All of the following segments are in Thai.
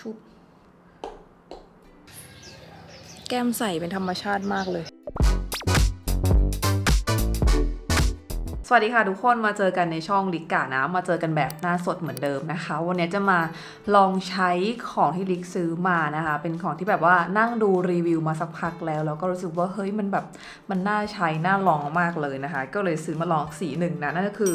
ชุบแก้มใสเป็นธรรมชาติมากเลย สวัสดีค่ะทุกคนมาเจอกันในช่องลิกกานะ มาเจอกันแบบหน้าสดเหมือนเดิมนะคะ วันนี้จะมาลองใช้ของที่ลิกซื้อมานะคะ เป็นของที่แบบว่านั่งดูรีวิวมาสักพักแล้ว แล้วก็รู้สึกว่าเฮ้ยมันแบบมันน่าใช้น่าลองมากเลยนะคะ ก็เลยซื้อมาลองสีหนึ่งนะนั่นก็คือ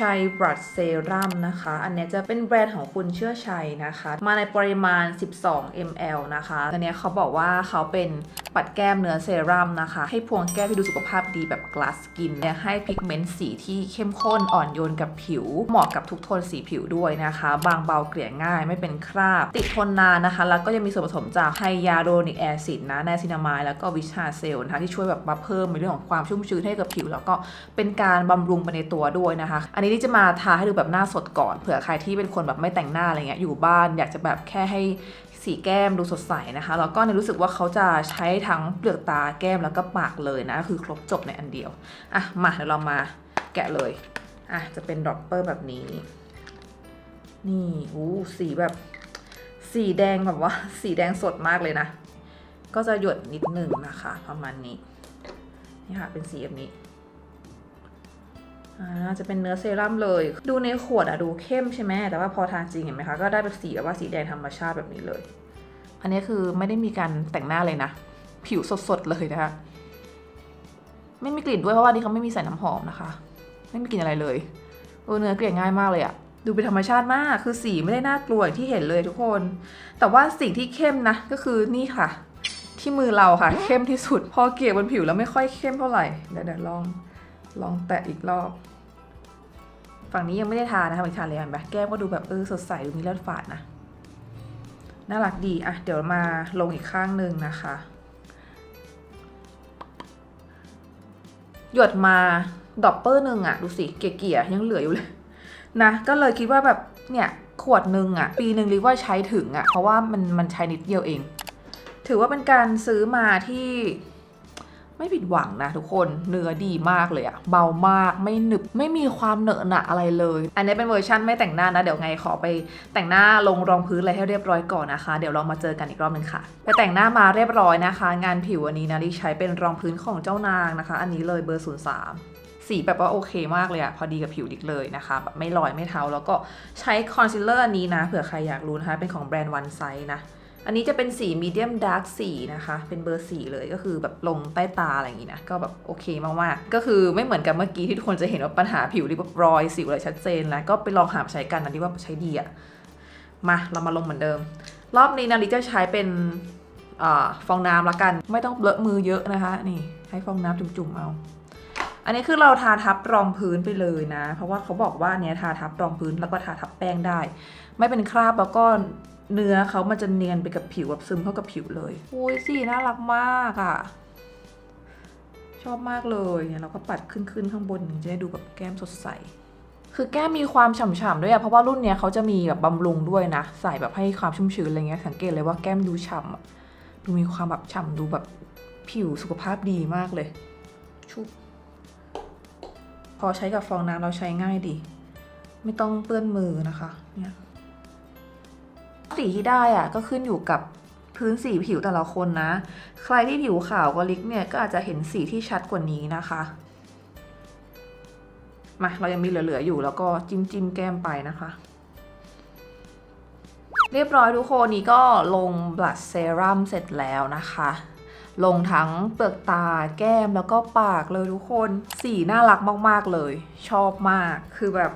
ชัยบรัดเซรั่มนะคะ อันเนี้ยจะเป็นแบรนด์ของคุณเชื่อชัยนะคะ มาในปริมาณ 12 ml นะคะอันเนี้ยเขาบอกว่าเขาเป็นปัดแก้มเนื้อเซรั่มนะคะ ให้พวงแก้มที่ดูสุขภาพดีแบบ glass skin เนี่ยให้พิกเมนต์สีที่เข้มข้นอ่อนโยนกับผิว เหมาะกับทุกโทนสีผิวด้วยนะคะ บางเบาเกลี่ยง่ายไม่เป็นคราบ ติดทนนานนะคะ แล้วก็ยังมีส่วนผสมจากไฮยาโรนิกแอซิดนะไนซินามายแล้วก็วิชาเซลนะคะที่ช่วยแบบมาเพิ่มในเรื่องของความชุ่มชื้นให้กับผิว แล้วก็เป็นการบำรุงไปในตัวด้วยนะคะ อันนี้ที่จะมาทาให้ดูแบบหน้าสดก่อนเผื่อใครที่เป็นคนแบบไม่แต่งหน้าอะไรเงี้ยอยู่บ้านอยากจะแบบแค่ให้สีแก้มดูสดใสนะคะ แล้วก็ในรู้สึกว่าเขาจะใช้ทั้งเปลือกตาแก้มแล้วก็ปากเลยนะ คือครบจบในอันเดียว อะ มาเดี๋ยวเรามาแกะเลย อะ จะเป็นดรอปเปอร์แบบนี้ นี่อู้สีแบบ สีแดงแบบว่า สีแดงสดมากเลยนะ ก็จะหยดนิดหนึ่งนะคะ ประมาณนี้ นี่ค่ะ เป็นสีแบบนี้ อ่าจะเป็นเนื้อเซรั่มเลย ดูในขวดอะดูเข้มใช่ไหมแต่ว่าพอทานจริงเห็นไหมคะ ก็ได้เป็นสีแบบว่าสีแดงธรรมชาติแบบนี้เลย อันนี้คือไม่ได้มีการแต่งหน้าเลยนะ ผิวสดๆเลยนะคะ ไม่มีกลิ่นด้วยเพราะว่านี่เขาไม่มีใส่น้ำหอมนะคะ ไม่มีกลิ่นอะไรเลยเออเนื้อเกลี่ยง่ายมากเลยอะดูเป็นธรรมชาติมาก คือสีไม่ได้น่ากลัวอย่างที่เห็นเลยทุกคน แต่ว่าสิ่งที่เข้มนะ ก็คือนี่ค่ะ ที่มือเราค่ะ เข้มที่สุด พอเกลี่ยบนผิวแล้วไม่ค่อยเข้มเท่าไหร่ เดี๋ยวเดี๋ยวลอง ลองแตะอีกรอบ ฝั่งนี้ยังไม่ได้ทานะคะฝั่ทาเลยเห็นปะแก้มก็ดูแบบเออสดใสดูมีเลือดฝาดนะ น่ารักดี อะ เดี๋ยวมาลงอีกข้างหนึ่งนะคะ หยดมาดอปเปอร์หนึ่งอะดูสิ เกี่ยๆยังเหลืออยู่เลยนะ ก็เลยคิดว่าแบบเนี่ยขวดหนึ่งอะปีหนึ่งรีว่าใช้ถึงอะเพราะว่ามันมันใช้นิดเดียวเอง ถือว่าเป็นการซื้อมาที่ ไม่ผิดหวังนะทุกคนเนื้อดีมากเลยอะเบามากไม่หนึบไม่มีความเหนอะหนะอะไรเลย อันนี้เป็นเวอร์ชันไม่แต่งหน้านะ เดี๋ยวไงขอไปแต่งหน้าลงรองพื้นอะไรให้เรียบร้อยก่อนนะคะ เดี๋ยวเรามาเจอกันอีกรอบหนึ่งค่ะ ไปแต่งหน้ามาเรียบร้อยนะคะ งานผิววันนี้นะลิใช้เป็นรองพื้นของเจ้านางนะคะ อันนี้เลยเบอร์ 03สีแบบว่าโอเคมากเลยอะพอดีกับผิวดิกเลยนะคะแบบไม่ลอยไม่เทาแล้วก็ใช้คอนซีลเลอร์อันนี้นะเผื่อใครอยากรู้นะคะเป็นของแบรนด์วันไซนะ อันนี้จะเป็นสีมีเดียมดาร์กสีนะคะ เป็นเบอร์สีเลยก็คือแบบลงใต้ตาอะไรอย่างนี้นะ ก็แบบโอเคมาก ๆ ก็คือไม่เหมือนกับเมื่อกี้ที่ทุกคนจะเห็นว่าปัญหาผิวที่แบบรอยสิวอะไรชัดเจนแล้วก็ไปลองหามาใช้กันนะที่ว่าใช้ดีอะมาเรามาลงเหมือนเดิม รอบนี้นาริจะใช้เป็นอฟองน้ำละกัน ไม่ต้องเลอะมือเยอะนะคะ นี่ให้ฟองน้ำจุ่มๆเอา อันนี้คือเราทาทับรองพื้นไปเลยนะ เพราะว่าเขาบอกว่าเนี้ยทาทับรองพื้นแล้วก็ทาทับแป้งได้ ไม่เป็นคราบแล้วก็ เนื้อเขามันจะเนียนไปกับผิวแบบซึมเข้ากับผิวเลยโอ้ยสีน่ารักมากอะ่ะ ชอบมากเลยเนี่ยเราก็ปัดขึ้นขึ้นข้างบนจะได้ดูแบบแก้มสดใส คือแก้มมีความฉ่ำๆด้วยอะเพราะว่ารุ่นเนี้ยเขาจะมีแบบบำรุงด้วยนะ ใส่แบบให้ความชุ่มชื้นอะไรเงี้ยสังเกตเลยว่าแก้มดูฉ่ำอะดูมีความแบบฉ่ำดูแบบผิวสุขภาพดีมากเลย ชุบพอใช้กับฟองน้ำเราใช้ง่ายดี ไม่ต้องเปื้อนมือนะคะเนี่ย สีที่ได้อะก็ขึ้นอยู่กับพื้นสีผิวแต่ละคนนะ ใครที่ผิวขาวกว่าลิกเนี่ยก็อาจจะเห็นสีที่ชัดกว่านี้นะคะมาเรายังมีเหลือๆอยู่แล้วก็จิ้มจิ้มแก้มไปนะคะ เรียบร้อยทุกคนนี้ก็ลงบลัชเซรั่มเสร็จแล้วนะคะ ลงทั้งเปลือกตาแก้มแล้วก็ปากเลยทุกคน สีน่ารักมากๆเลย ชอบมากคือแบบ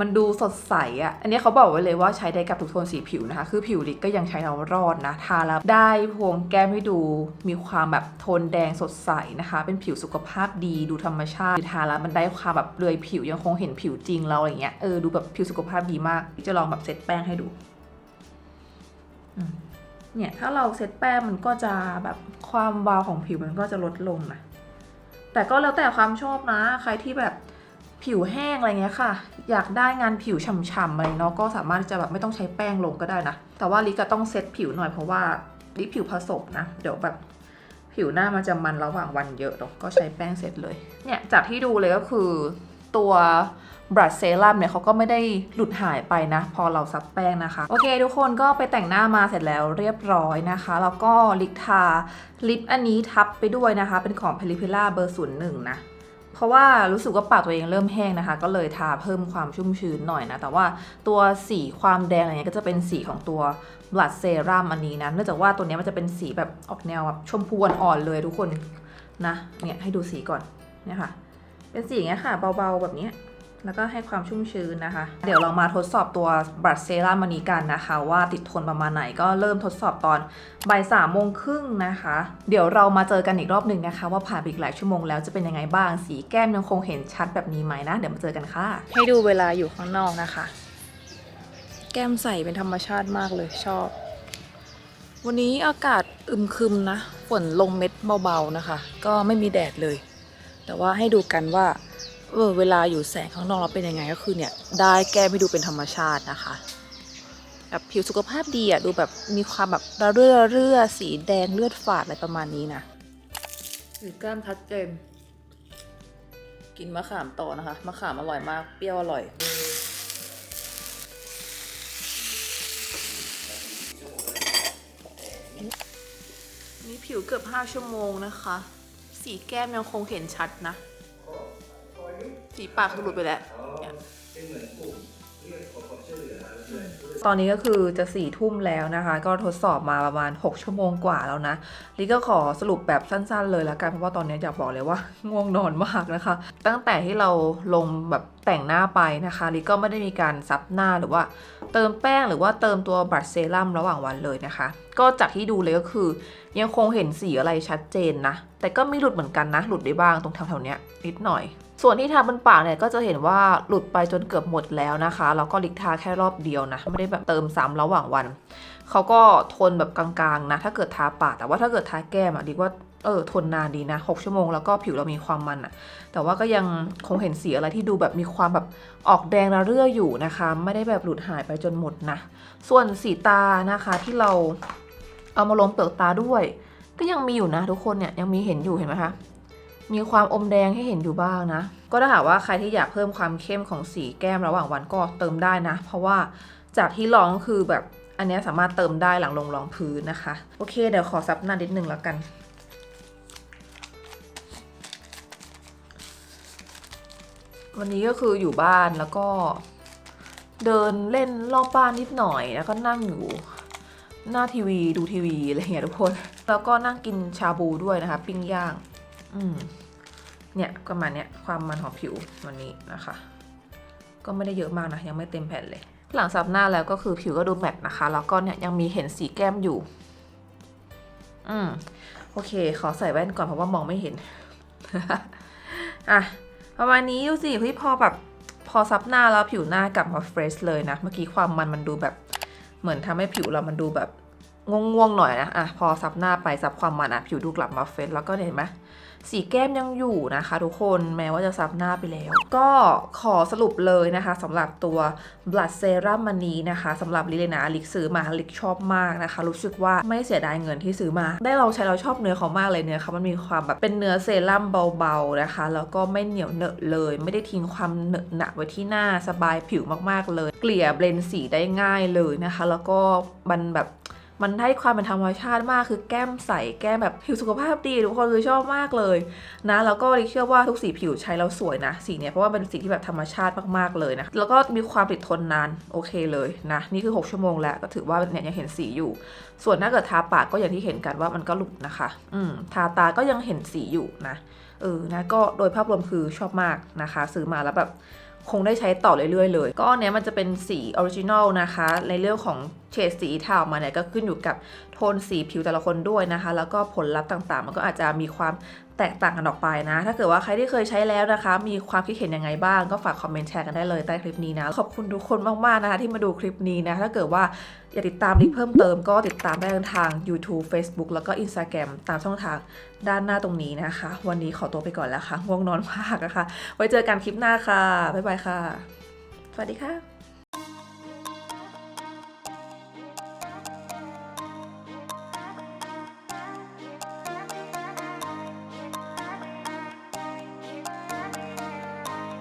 มันดูสดใสอะ่ะ อันนี้เขาบอกไว้เลยว่าใช้ได้กับทุกโทนสีผิวนะคะ คือผิวลิกก็ยังใช้เรารอดนะ ทาแล้วได้พวงแก้มให้ดู มีความแบบโทนแดงสดใสนะคะ เป็นผิวสุขภาพดีดูธรรมชาติทาแล้วมันได้ความแบบเรือยผิวยังคงเห็นผิวจริงเราอะไรเงี้ย เออดูแบบผิวสุขภาพดีมาก จะลองแบบเซตแป้งให้ดู เนี่ยถ้าเราเซตแป้งมันก็จะแบบความวาวของผิวมันก็จะลดลงนะ แต่ก็แล้วแต่ความชอบนะ ใครที่แบบ ผิวแห้งอะไรเงี้ยค่ะ อยากได้งานผิวฉ่ำๆอะไรเนาะก็สามารถจะแบบไม่ต้องใช้แป้งลงก็ได้นะ แต่ว่าลิก็ต้องเซตผิวหน่อยเพราะว่าลิผิวผสมนะ เดี๋ยวแบบผิวหน้ามันจะมันระหว่างวันเยอะเนาะก็ใช้แป้งเสร็จเลย เนี่ยจากที่ดูเลยก็คือตัวบรัชเซรั่มเนี่ยเขาก็ไม่ได้หลุดหายไปนะ พอเราซับแป้งนะคะ โอเค ทุกคนก็ไปแต่งหน้ามาเสร็จแล้วเรียบร้อยนะคะ แล้วก็ลิปทาลิปอันนี้ทับไปด้วยนะคะ เป็นของ p e l i p i l a เบอร์ศูนย์หนึ่งนะ เพราะว่ารู้สึกว่าปากตัวเองเริ่มแห้งนะคะ ก็เลยทาเพิ่มความชุ่มชื้นหน่อยนะ แต่ว่าตัวสีความแดงอะไรเงี้ยก็จะเป็นสีของตัว blood serum อันนี้นะเนื่องจากว่าตัวนี้มันจะเป็นสีแบบออกแนวแบบชมพูอ่อนๆเลยทุกคนนะเนี่ยให้ดูสีก่อนเนี่ยค่ะ เป็นสีอย่างเงี้ยค่ะ เบาๆแบบเนี้ย แล้วก็ให้ความชุ่มชื้นนะคะ เดี๋ยวเรามาทดสอบตัวบรัชเซรั่มอันนี้กันนะคะ ว่าติดทนประมาณไหนก็เริ่มทดสอบตอนบ่ายสามโมงครึ่งนะคะ เดี๋ยวเรามาเจอกันอีกรอบหนึ่งนะคะ ว่าผ่านไปอีกหลายชั่วโมงแล้วจะเป็นยังไงบ้างสีแก้มยังคงเห็นชัดแบบนี้ไหมนะ เดี๋ยวมาเจอกันค่ะ ให้ดูเวลาอยู่ข้างนอกนะคะ แก้มใสเป็นธรรมชาติมากเลยชอบ วันนี้อากาศอึมครึมนะฝนลงเม็ดเบาๆนะคะ ก็ไม่มีแดดเลย แต่ว่าให้ดูกันว่า เออเวลาอยู่แสงข้างนอกเราเป็นยังไงก็คือเนี่ย ได้แก้ไม่ดูเป็นธรรมชาตินะคะแบบผิวสุขภาพดีอะดูแบบมีความแบบระเรื่อเรื่อสีแดงเลือดฝาดอะไรประมาณนี้นะสีแก้มชัดเจนกินมะขามต่อนะคะมะขามอร่อยมากเปรี้ยวอร่อยนี่ผิวเกือบ 5 ชั่วโมงนะคะ สีแก้มยังคงเห็นชัดนะ สีปากคือหลุดไปแล้ว ตอนนี้ก็คือจะสี่ทุ่มแล้วนะคะ ก็ทดสอบมาประมาณ 6 ชั่วโมงกว่าแล้วนะลิก็ขอสรุปแบบสั้น ๆ เลยละกันเพราะว่าตอนนี้อยากบอกเลยว่าง่วงนอนมากนะคะ ตั้งแต่ที่เราลงแบบแต่งหน้าไปนะคะลิก็ไม่ได้มีการซับหน้าหรือว่า เติมแป้งหรือว่าเติมตัวบัตรเซรั่มระหว่างวันเลยนะคะ ก็จากที่ดูเลยก็คือ ยังคงเห็นสีอะไรชัดเจนนะ แต่ก็มีหลุดเหมือนกันนะ หลุดได้บ้างตรงแถวๆเนี้ยนิดหน่อย ส่วนที่ทาบนปากเนี่ยก็จะเห็นว่าหลุดไปจนเกือบหมดแล้วนะคะ แล้วก็ลิกทาแค่รอบเดียวนะ ไม่ได้แบบเติมซ้ำระหว่างวัน เขาก็ทนแบบกลางๆนะ ถ้าเกิดทาปาก แต่ว่าถ้าเกิดทาแก้มอะดิว่าเออทนนานดีนะ 6 ชั่วโมงแล้วก็ผิวเรามีความมันอะแต่ว่าก็ยังคงเห็นสีอะไรที่ดูแบบมีความแบบออกแดงระเรื่ออยู่นะคะ ไม่ได้แบบหลุดหายไปจนหมดนะ ส่วนสีตานะคะที่เราเอามาลงเปลือกตาด้วย ก็ยังมีอยู่นะทุกคนเนี่ยยังมีเห็นอยู่เห็นไหมคะ มีความอมแดงให้เห็นอยู่บ้างนะ ก็ถ้าหากว่าใครที่อยากเพิ่มความเข้มของสีแก้มระหว่างวันก็เติมได้นะ เพราะว่าจากที่ลองคือแบบอันนี้สามารถเติมได้หลังลงรองพื้นนะคะ โอเคเดี๋ยวขอซับหน้านิดนึงแล้วกันวันนี้ก็คืออยู่บ้านแล้วก็เดินเล่นรอบบ้านนิดหน่อย แล้วก็นั่งอยู่หน้าทีวีดูทีวีอะไรเงี้ยทุกคน แล้วก็นั่งกินชาบูด้วยนะคะ ปิ้งย่าง เนี่ยประมาณเนี้ยความมันของผิววันนี้นะคะ ก็ไม่ได้เยอะมากนะ ยังไม่เต็มแผ่นเลย หลังซับหน้าแล้วก็คือผิวก็ดูแมตนะคะ แล้วก็เนี่ยยังมีเห็นสีแก้มอยู่ อืมโอเค ขอใส่แว่นก่อนเพราะว่ามองไม่เห็น อะ ประมาณนี้ดูสิเฮ้ยพอแบบพอซับหน้าแล้วผิวหน้ากลับมาเฟรชเลยนะ เมื่อกี้ความมันมันดูแบบ เหมือนทำให้ผิวเรามันดูแบบ ง่วงๆหน่อยนะอะพอซับหน้าไปซับความมันอะผิวดูกลับมาเฟรชแล้วก็เห็นไหมสีแก้มยังอยู่นะคะทุกคนแม้ว่าจะซับหน้าไปแล้ว ก็ขอสรุปเลยนะคะสำหรับตัว blood serum มันนี้นะคะสำหรับลิเลนะลิกซื้อมาลิกชอบมากนะคะ รู้สึกว่าไม่เสียดายเงินที่ซื้อมา ได้ลองใช้เราชอบเนื้อเขามากเลยเนื้อเขามันมีความแบบเป็นเนื้อเซรั่มเบาๆนะคะ แล้วก็ไม่เหนียวเหนอะเลย ไม่ได้ทิ้งความเหนอะหนะไว้ที่หน้าสบายผิวมากๆเลย เกลี่ยเบลนสีได้ง่ายเลยนะคะ แล้วก็มันแบบ มันให้ความเป็นธรรมชาติมากคือแก้มใสแก้มแบบผิวสุขภาพดีทุกคนคือชอบมากเลยนะแล้วก็ลิเชื่อว่าทุกสีผิวใช้แล้วสวยนะสีเนี้ยเพราะว่าเป็นสีที่แบบธรรมชาติมากๆเลยนะแล้วก็มีความติดทนนานโอเคเลยนะนี่คือ 6 ชั่วโมงแล้วก็ถือว่าเนี่ยยังเห็นสีอยู่ ส่วนถ้าเกิดทาปากก็อย่างที่เห็นกันว่ามันก็หลุดนะคะ อืมทาตาก็ยังเห็นสีอยู่นะเออนะก็โดยภาพรวมคือชอบมากนะคะ ซื้อมาแล้วแบบคงได้ใช้ต่อเรื่อยๆเลย ก็อันเนี้ยมันจะเป็นสีออริจินอลนะคะ ในเรื่องของ เฉดสีทามาเนี่ยก็ขึ้นอยู่กับโทนสีผิวแต่ละคนด้วยนะคะ แล้วก็ผลลัพธ์ต่างๆ มันก็อาจจะมีความแตกต่างกันออกไปนะ ถ้าเกิดว่าใครที่เคยใช้แล้วนะคะ มีความคิดเห็นยังไงบ้าง ก็ฝากคอมเมนต์แชร์กันได้เลยใต้คลิปนี้นะ ขอบคุณทุกคนมากๆนะคะที่มาดูคลิปนี้นะ ถ้าเกิดว่าอยากติดตามลิกเพิ่มเติมก็ติดตามได้ทาง YouTube Facebook แล้วก็ Instagram ตามช่องทางด้านหน้าตรงนี้นะคะ วันนี้ขอตัวไปก่อนแล้วค่ะง่วงนอนมากนะคะ ไว้เจอกันคลิปหน้าค่ะ บ๊ายบายค่ะ สวัสดีค่ะ